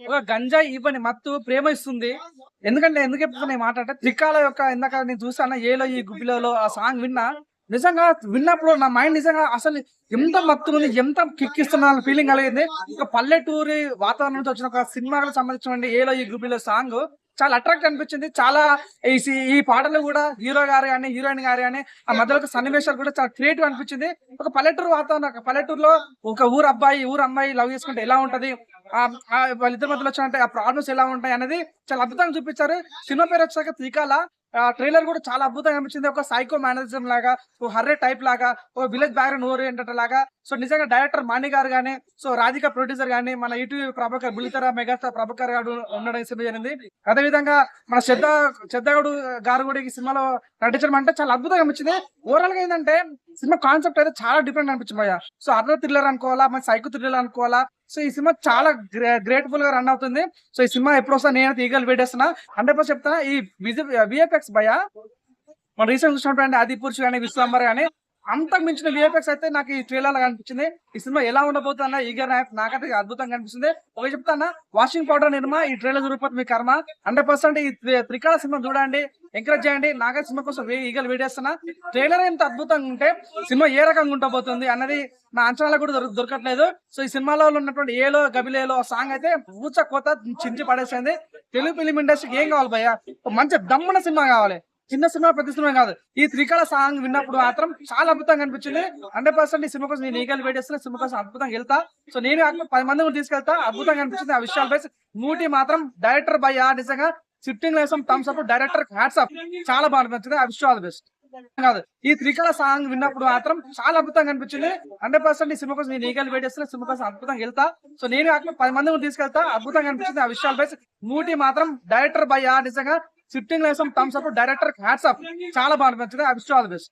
ఒక గంజాయి ఇవ్వని మత్తు ప్రేమ ఇస్తుంది ఎందుకంటే ఎందుకు చెప్తున్నా ఈ మాట అంటే త్రికాల యొక్క ఇందాక నేను చూసాను ఏలో ఈ గుబ్బిలో ఆ సాంగ్ విన్నా. నిజంగా విన్నప్పుడు నా మైండ్ నిజంగా అసలు ఎంత మత్తు ఉంది ఎంత కిక్ ఇస్తున్నా ఫీలింగ్ కలిగింది. ఒక పల్లెటూరి వాతావరణం వచ్చిన ఒక సినిమాకి సంబంధించిన ఏలో ఈ గుబ్బిలో సాంగ్ చాలా అట్రాక్ట్ అనిపించింది. చాలా ఈ ఈ పాటలు కూడా హీరో గారు కానీ హీరోయిన్ గారు కానీ ఆ మధ్యలో ఒక సన్నివేశాలు కూడా చాలా క్రియేటివ్ అనిపించింది. ఒక పల్లెటూరు వాతావరణం ఒక పల్లెటూరులో ఒక ఊరు అబ్బాయి ఊరు అమ్మాయి లవ్ చేసుకుంటే ఎలా ఉంటది? వాళ్ళిద్దరి మధ్యలో వచ్చిన ఆ ప్రాబ్లమ్స్ ఎలా ఉంటాయి అనేది చాలా అద్భుతంగా చూపించారు. సినిమా పేరు వచ్చాక త్రికాల. ట్రైలర్ కూడా చాలా అద్భుతంగా అనిపించింది. ఒక సైకో మేనేజం లాగా ఓ హర్రే టైప్ లాగా ఓ విలేజ్ బ్యాక్గ్రౌండ్ ఓరియంటెడ్ లాగా. సో నిజంగా డైరెక్టర్ మాణి గారు కానీ సో రాధిక ప్రొడ్యూసర్ కానీ మన ఇటు ప్రభాకర్ బుల్లితెర మెగాస్టార్ ప్రభాకర్ గారు ఉండడం సినిమా జరిగింది. అదే విధంగా మన శ్రద్ధ శ్రద్ధగౌడు గారు కూడా ఈ సినిమాలో నటించడం అంటే చాలా అద్భుతంగా అనిపించింది. ఓవరాల్గా ఏంటంటే సినిమా కాన్సెప్ట్ అయితే చాలా డిఫరెంట్ అనిపించింది భయ్య. సో అర్ర థ్రిల్లర్ అనుకోవాలా మన సైకో థ్రిల్లర్ అనుకోవాలా సో ఈ సినిమా చాలా గ్రేట్ఫుల్గా రన్ అవుతుంది. సో ఈ సినిమా ఎప్పుడు వస్తా నేనైతే ఈగలు వేడేస్తున్నా. హండ్రెడ్ పర్సెంట్ చెప్తాను ఈ విఎఫ్ఎక్స్ భయ మన రీసెంట్ చూసినటువంటి ఆది పురుషు కానీ విశ్వంబర్ కానీ అంతకు మించిన విఎఫ్ఎక్స్ అయితే నాకు ఈ ట్రైలర్లో కనిపించింది. ఈ సినిమా ఎలా ఉండబోతుందా ఈగర్ నాకైతే అద్భుతంగా కనిపిస్తుంది. ఒక చెప్తానా? వాషింగ్ పౌడర్ నిర్మా ఈ ట్రైలర్ చూడకపోతే మీ కర్మ. హండ్రెడ్ పర్సెంట్ ఈ త్రికాల సినిమా చూడండి ఎంకరేజ్ చేయండి. నాగర్ సినిమా కోసం వే- ఈగలు వేడేస్తున్నా ట్రైలర్ ఎంత అద్భుతంగా ఉంటే సినిమా ఏ రకంగా ఉండబోతుంది అన్నది నా అంచనాలు కూడా దొరకట్లేదు. సో ఈ సినిమాలో ఉన్నటువంటి ఏలో గబిలేలో సాంగ్ అయితే ఊచ కోత చించి పడేసింది. తెలుగు ఫిలిం ఇండస్ట్రీకి ఏం కావాలి భయ్య? మంచి దమ్మున సినిమా కావాలి. చిన్న సినిమా పెద్ద సినిమా కాదు. ఈ త్రికాల సాంగ్ విన్నప్పుడు మాత్రం చాలా అద్భుతంగా అనిపించింది. హండ్రెడ్ పర్సెంట్ ఈ సినిమా కోసం నేను ఈగలు వెయిట్ చేస్తున్నా సినిమా కోసం అద్భుతంగా వెళ్తా. సో నేను కాకుండా పది మంది కూడా తీసుకెళ్తా. అద్భుతంగా అనిపించింది. ఆ విషయాలపై మూటి మాత్రం డైరెక్టర్ భయ్య నిజంగా sitting లేసం thumbs up director hats up చాలా బాగా అనిపించింది. ఆ విషయాలు బెస్ట్ కాదు ఈ త్రికాల సాంగ్ విన్నప్పుడు మాత్రం చాలా అద్భుతంగా అనిపించింది. హండ్రెడ్ పర్సెంట్ ఈ సినిమా కోసం నేను ఈగలు వెయిట్ చేస్తున్నా సినిమా కోసం అద్భుతంగా వెళ్తా. సో నేను కాకుండా పది మంది కూడా తీసుకెళ్తా. అద్భుతంగా అనిపించింది. ఆ విషయాలపై మూటి మాత్రం డైరెక్టర్ భయ్య నిజంగా sitting లేసం thumbs up director hats up చాలా బాగా అనిపించింది. ఆ విషయాలు బెస్ట్